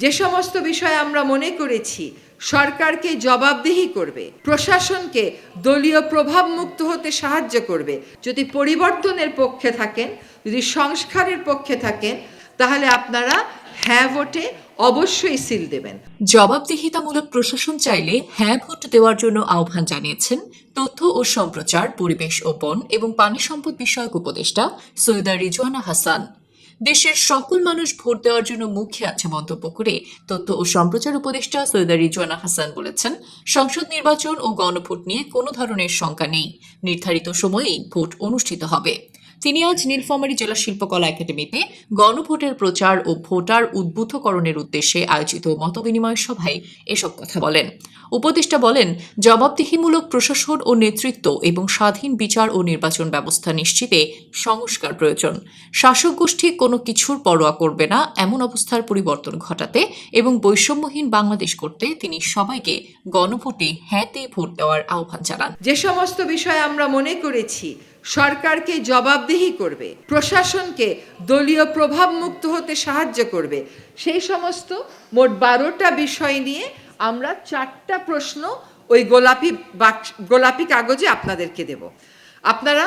যে সমস্ত বিষয়ে আমরা মনে করেছি, সরকারকে জবাবদিহি করবে, প্রশাসনকে দলীয় প্রভাব মুক্ত হতে সাহায্য করবে, যদি পরিবর্তনের পক্ষে থাকেন, যদি সংস্কারের পক্ষে থাকেন, তাহলে আপনারা হ্যাঁ ভোটে অবশ্যই সিল দেবেন। জবাবদিহিতামূলক প্রশাসন চাইলে হ্যাঁ ভোট দেওয়ার জন্য আহ্বান জানিয়েছেন তথ্য ও সম্প্রচার, পরিবেশ ও বন এবং পানি সম্পদ বিষয়ক উপদেষ্টা সৈয়দা রিজওয়ানা হাসান। দেশের সকল মানুষ ভোট দেওয়ার জন্য মুখে আছে মন্তব্য করে তথ্য ও সম্প্রচার উপদেষ্টা সৈয়দা রিজওয়ানা হাসান বলেছেন, সংসদ নির্বাচন ও গণভোট নিয়ে কোনো ধরনের শঙ্কা নেই। নির্ধারিত সময়েই ভোট অনুষ্ঠিত হবে। তিনি আজ নীলফামারী জেলা শিল্পকলা একাডেমিতে গণভোটের প্রচার ও ভোটার উদ্বুদ্ধকরণের উদ্দেশ্যে আয়োজিত মতবিনিময় সভায় এসব কথা বলেন। উপদেষ্টা বলেন, জবাবদিহিমূলক প্রশাসন ও নেতৃত্ব এবং স্বাধীন বিচার ও নির্বাচন ব্যবস্থা নিশ্চিতে সংস্কার প্রয়োজন। শাসক গোষ্ঠী কোনো কিছুর পরোয়া করবে না, এমন অবস্থার পরিবর্তন ঘটাতে এবং বৈষম্যহীন বাংলাদেশ করতে তিনি সবাইকে গণভোটে হ্যাঁতে ভোট দেওয়ার আহ্বান জানান। যে সমস্ত বিষয়ে আমরা মনে করেছি সরকারকে জবাবদিহি করবে, প্রশাসনকে দলীয় প্রভাব মুক্ত হতে সাহায্য করবে। সেই সমস্ত মোট বারোটা বিষয় নিয়ে আমরা চারটা প্রশ্ন ওই গোলাপি গোলাপি কাগজে আপনাদেরকে দেব। আপনারা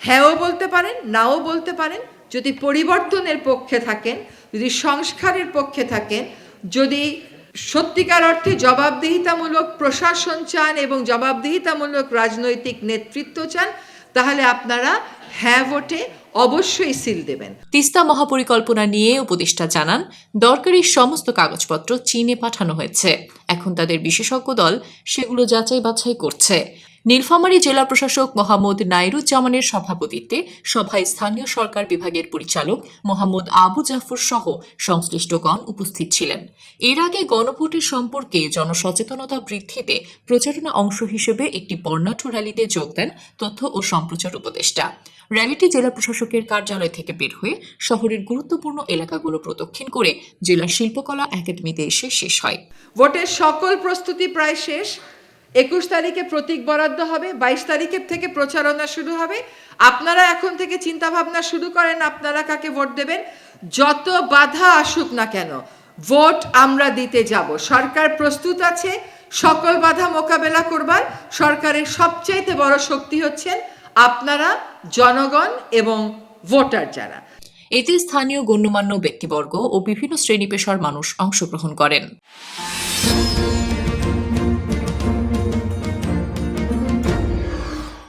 হ্যাঁও বলতে পারেন, নাও বলতে পারেন, যদি পরিবর্তনের পক্ষে থাকেন, যদি সংস্কারের পক্ষে থাকেন, যদি সত্যিকার অর্থে জবাবদিহিতামূলক প্রশাসন চান এবং জবাবদিহিতামূলক রাজনৈতিক নেতৃত্ব চান তাহলে আপনারা হ্যাঁ ভোটে অবশ্যই সিল দেবেন। তিস্তা মহাপরিকল্পনা নিয়ে উপদেষ্টা জানান, দরকারি সমস্ত কাগজপত্র চীনে পাঠানো হয়েছে। এখন তাদের বিশেষজ্ঞ দল সেগুলো যাচাই বাছাই করছে। নীলফামারী জেলা প্রশাসক মোহাম্মদ নাইরুজ্জামানের সভাপতিত্বে সভায় স্থানীয় সরকার বিভাগের পরিচালক মোহাম্মদ আবু জাফর সহ সংশ্লিষ্টগণ উপস্থিত ছিলেন। এর আগে গণভোটের সম্পর্কে জনসচেতনতা বৃদ্ধিতে প্রচারণা অংশ হিসেবে একটি বর্ণাঢ্য র্যালিতে যোগ দেন তথ্য ও সম্প্রচার উপদেষ্টা। র্যালিটি জেলা প্রশাসকের কার্যালয় থেকে বের হয়ে শহরের গুরুত্বপূর্ণ এলাকাগুলো প্রদক্ষিণ করে জেলা শিল্পকলা একাডেমিতে এসে শেষ হয়। ভোটের সকল প্রস্তুতি প্রায় শেষ। একুশ তারিখে প্রতীক বরাদ্দ হবে, বাইশ তারিখের থেকে প্রচারণা শুরু হবে। আপনারা এখন থেকে চিন্তা ভাবনা শুরু করেন, আপনারা কাকে ভোট দেবেন। যত বাধা আসুক না কেন, ভোট আমরা দিতে যাব। সরকার প্রস্তুত আছে, সকল বাধা মোকাবেলা করবার। সরকারের সবচাইতে বড় শক্তি হচ্ছেন আপনারা, জনগণ এবং ভোটার যারা। এতে স্থানীয় গণ্যমান্য ব্যক্তিবর্গ ও বিভিন্ন শ্রেণি পেশার মানুষ অংশগ্রহণ করেন।